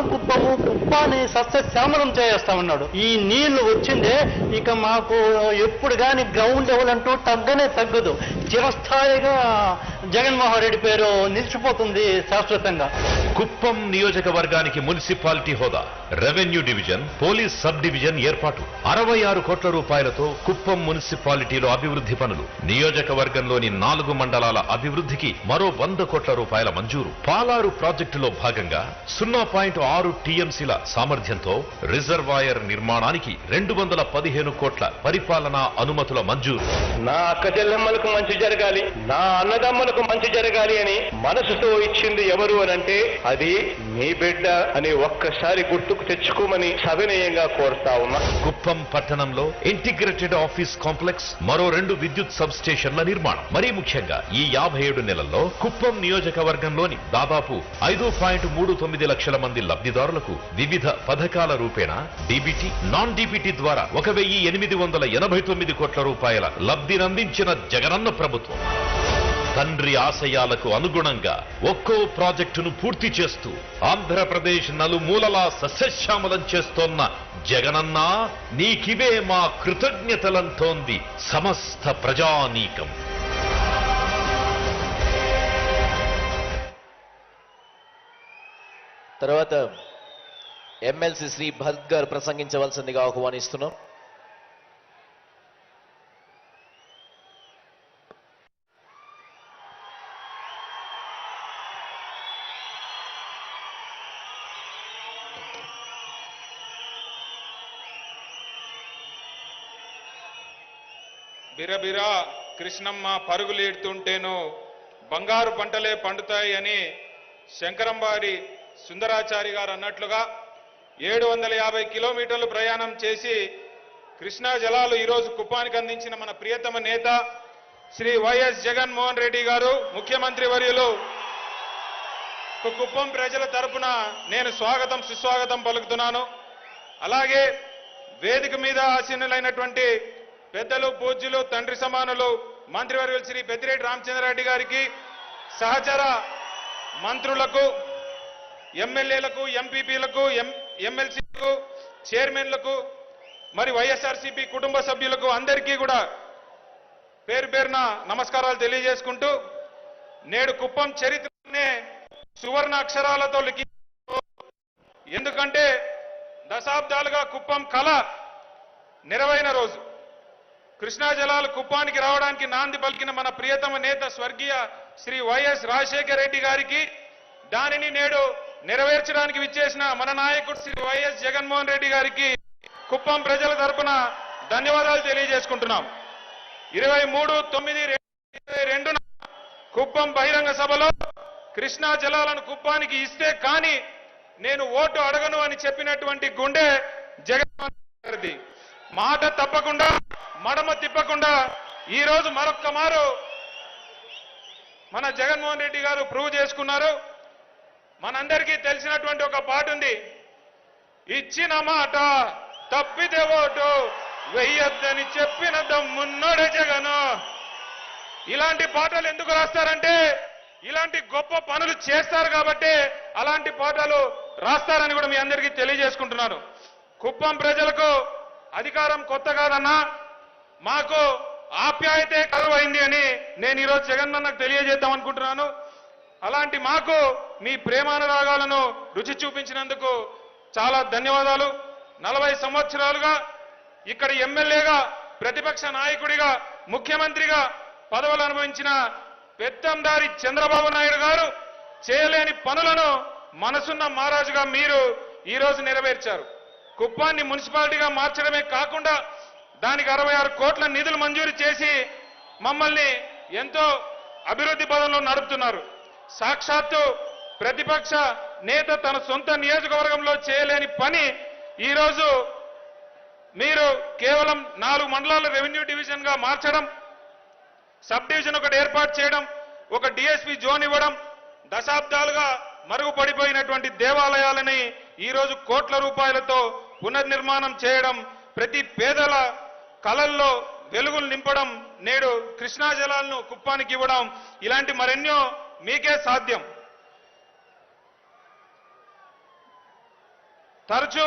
కుప్పము కుప్పాన్ని సస్యశ్యామలం చేస్తామన్నాడు ఈ నీళ్ళు వచ్చిందే ఇక మాకు ఎప్పుడు కానీ గ్రౌండ్ లెవెల్ అంటూ తగ్గనే తగ్గదు. చిరస్థాయిగా జగన్మోహన్ రెడ్డి పేరు నిలిచిపోతుంది శాశ్వతంగా. కుప్పం నియోజకవర్గానికి మున్సిపాలిటీ హోదా. Revenue division police sub division ఏర్పాటు. అరవై ఆరు కోట్ల రూపాయలతో కుప్పం మున్సిపాలిటీలో అభివృద్ధి పనులు. నియోజకవర్గంలోని నాలుగు మండలాల అభివృద్ధికి మరో వంద కోట్ల రూపాయల మంజూరు. పాలారు ప్రాజెక్టులో భాగంగా సున్నా పాయింట్ ఆరు టీఎంసీల సామర్థ్యంతో రిజర్వాయర్ నిర్మాణానికి రెండు వందల పదిహేను కోట్ల పరిపాలనా అనుమతుల మంజూరు. నా అక్క చెల్లెమ్మలకు మంచి జరగాలి నా అన్నదమ్మలకు మంచి జరగాలి అని మనసుతో ఇచ్చింది ఎవరు అని అంటే అది మీ బిడ్డ అని ఒక్కసారి గుర్తుకు తెచ్చుకోమని సవినయంగా కోరుతా ఉన్నా. కుప్పం పట్టణంలో ఇంటిగ్రేటెడ్ ఆఫీస్ కాంప్లెక్స్ మరో రెండు విద్యుత్ సబ్ స్టేషన్ల నిర్మాణం. మరీ ముఖ్యంగా ఈ యాభై ఏడు నెలల్లో కుప్పం నియోజకవర్గంలోని దాదాపు ఐదు పాయింట్ మూడు తొమ్మిది లక్షల మంది లబ్ధిదారులకు వివిధ పథకాల రూపేణ డీబీటీ నాన్ డీబీటీ ద్వారా ఒక వెయ్యి ఎనిమిది వందల ఎనభై తొమ్మిది కోట్ల రూపాయల లబ్ధినందించిన జగనన్న ప్రభుత్వం. తండ్రి ఆశయాలకు అనుగుణంగా ఒక్కో ప్రాజెక్టును పూర్తి చేస్తూ ఆంధ్రప్రదేశ్ నలుమూలలా సస్యశ్యామలం చేస్తోన్న జగనన్నా నీకివే మా కృతజ్ఞతలంతోంది సమస్త ప్రజానీకం. తర్వాత ఎమ్మెల్సీ శ్రీ భరత్ గారు ప్రసంగించవలసిందిగా ఆహ్వానిస్తున్నాం. బిరబిరా కృష్ణమ్మ పరుగులేడుతుంటేను బంగారు పంటలే పండుతాయి అని శంకరంబారి సుందరాచారి గారు అన్నట్లుగా ఏడు వందల యాభై కిలోమీటర్లు ప్రయాణం చేసి కృష్ణా జలాలు ఈరోజు కుప్పానికి అందించిన మన ప్రియతమ నేత శ్రీ వైఎస్ జగన్మోహన్ రెడ్డి గారు ముఖ్యమంత్రి వర్యులు. కుప్పం ప్రజల తరపున నేను స్వాగతం సుస్వాగతం పలుకుతున్నాను. అలాగే వేదిక మీద ఆసీనులైనటువంటి పెద్దలు పూజ్యులు తండ్రి సమానులు మంత్రివర్యులు శ్రీ పెద్దిరెడ్డి రామచంద్రారెడ్డి గారికి సహచర మంత్రులకు ఎమ్మెల్యేలకు ఎంపీపీలకు ఎమ్మెల్సీలకు చైర్మన్లకు మరి వైఎస్ఆర్సీపీ కుటుంబ సభ్యులకు అందరికీ కూడా పేరు పేరున నమస్కారాలు తెలియజేసుకుంటూ నేడు కుప్పం చరిత్రనే సువర్ణ అక్షరాలతో లిఖి ఎందుకంటే దశాబ్దాలుగా కుప్పం కళ నెరవైన రోజు. కృష్ణా జలాలు కుప్పానికి రావడానికి నాంది పలికిన మన ప్రియతమ నేత స్వర్గీయ శ్రీ వైఎస్ రాజశేఖర రెడ్డి గారికి దానిని నేడు నెరవేర్చడానికి విచ్చేసిన మన నాయకుడు శ్రీ వైఎస్ జగన్మోహన్ రెడ్డి గారికి కుప్పం ప్రజల తరపున ధన్యవాదాలు తెలియజేసుకుంటున్నాం. ఇరవై మూడు తొమ్మిది ఇరవై రెండున కుప్పం బహిరంగ సభలో కృష్ణా జలాలను కుప్పానికి ఇస్తే కానీ నేను ఓటు అడగను అని చెప్పినటువంటి గుండె జగన్మోహన్ గారిది. మాట తప్పకుండా మడమ తిప్పకుండా ఈరోజు మరొక్క మారు మన జగన్మోహన్ రెడ్డి గారు ప్రూవ్ చేసుకున్నారు. మనందరికీ తెలిసినటువంటి ఒక పాట ఉంది ఇచ్చిన మాట తప్పితే ఓటు వెయ్యొద్దని చెప్పిన దమ్మున్నోడే జగను. ఇలాంటి పాటలు ఎందుకు రాస్తారంటే ఇలాంటి గొప్ప పనులు చేస్తారు కాబట్టి అలాంటి పాటలు రాస్తారని కూడా మీ అందరికీ తెలియజేసుకుంటున్నాను. కుప్పం ప్రజలకు అధికారం కొత్త కాదన్నా మాకు ఆప్యాయతే కరువైంది అని నేను ఈరోజు జగన్మన్నకు తెలియజేద్దాం అనుకుంటున్నాను అలాంటి మాకు మీ ప్రేమానురాగాలను రుచి చూపించినందుకు చాలా ధన్యవాదాలు. నలభై సంవత్సరాలుగా ఇక్కడ ఎమ్మెల్యేగా ప్రతిపక్ష నాయకుడిగా ముఖ్యమంత్రిగా పదవులు అనుభవించిన పెత్తందారి చంద్రబాబు నాయుడు గారు చేయలేని పనులను మనసున్న మహారాజుగా మీరు ఈ రోజు నెరవేర్చారు. కుప్పాన్ని మున్సిపాలిటీగా మార్చడమే కాకుండా దానికి అరవై ఆరు కోట్ల నిధులు మంజూరు చేసి మమ్మల్ని ఎంతో అభివృద్ధి పదంలో నడుపుతున్నారు. సాక్షాత్తు ప్రతిపక్ష నేత తన సొంత నియోజకవర్గంలో చేయలేని పని ఈరోజు మీరు కేవలం నాలుగు మండలాల రెవెన్యూ డివిజన్గా మార్చడం సబ్ డివిజన్ ఒకటి ఏర్పాటు చేయడం ఒక డిఎస్పి జోన్ ఇవ్వడం దశాబ్దాలుగా మరుగుపడిపోయినటువంటి దేవాలయాలని ఈ రోజు కోట్ల రూపాయలతో పునర్నిర్మాణం చేయడం ప్రతి పేదల కళల్లో వెలుగులు నింపడం నేడు కృష్ణా జలాలను కుప్పానికి ఇవ్వడం ఇలాంటి మరెన్నో మీకే సాధ్యం. తరచూ